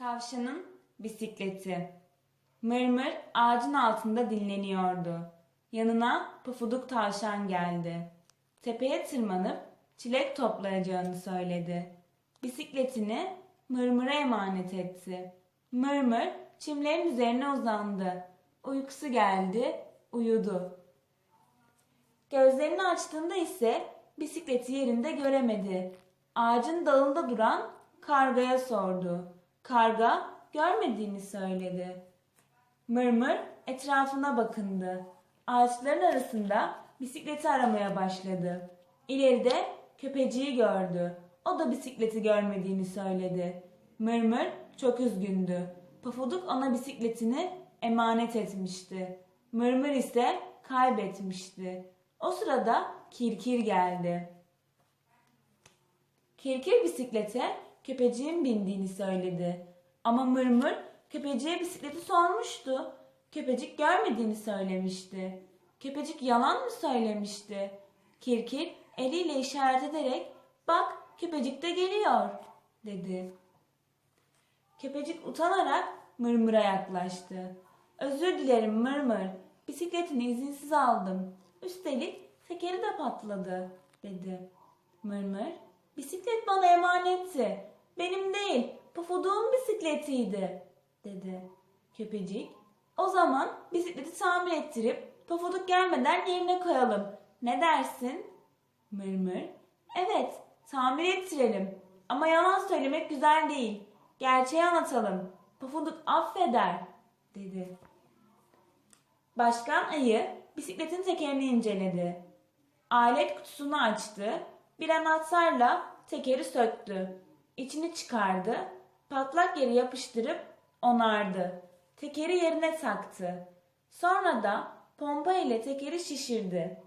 Tavşanın bisikleti. Mırmır ağacın altında dinleniyordu. Yanına pufuduk tavşan geldi. Tepeye tırmanıp çilek toplayacağını söyledi. Bisikletini Mırmır'a emanet etti. Mırmır çimlerin üzerine uzandı. Uykusu geldi, uyudu. Gözlerini açtığında ise bisikleti yerinde göremedi. Ağacın dalında duran kargaya sordu. Karga görmediğini söyledi. Mırmır etrafına bakındı. Ağaçların arasında bisikleti aramaya başladı. İleride köpeciği gördü. O da bisikleti görmediğini söyledi. Mırmır çok üzgündü. Pafuduk ona bisikletini emanet etmişti. Mırmır ise kaybetmişti. O sırada Kirkir geldi. Kirkir bisiklete köpeciğin bindiğini söyledi. Ama Mırmır köpeciğe bisikleti sormuştu. Köpecik görmediğini söylemişti. Köpecik yalan mı söylemişti? Kirkir eliyle işaret ederek bak köpecik de geliyor dedi. Köpecik utanarak Mırmır'a yaklaştı. Özür dilerim Mırmır. Bisikletini izinsiz aldım. Üstelik tekeri de patladı dedi. Mırmır bisiklet bana emanetti. Benim değil pufuduğun bisikletiydi dedi. Köpecik o zaman bisikleti tamir ettirip pufuduk gelmeden yerine koyalım. Ne dersin? Mırmır evet tamir ettirelim. Ama yalan söylemek güzel değil. Gerçeği anlatalım. Pufuduk affeder dedi. Başkan ayı bisikletin tekerini inceledi. Alet kutusunu açtı. Bir anahtarla tekeri söktü. İçini çıkardı. Patlak yeri yapıştırıp onardı. Tekeri yerine taktı. Sonra da pompa ile tekeri şişirdi.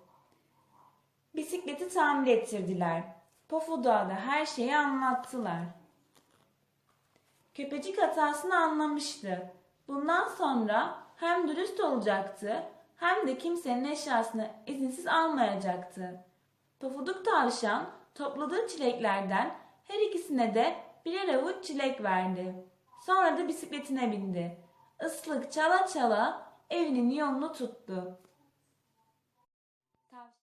Bisikleti tamir ettirdiler. Pofuduk'a da her şeyi anlattılar. Köpecik hatasını anlamıştı. Bundan sonra hem dürüst olacaktı hem de kimsenin eşyasını izinsiz almayacaktı. Pofuduk tavşan topladığı çileklerden her ikisine de birer avuç çilek verdi. Sonra da bisikletine bindi. Islık çala çala evinin yolunu tuttu.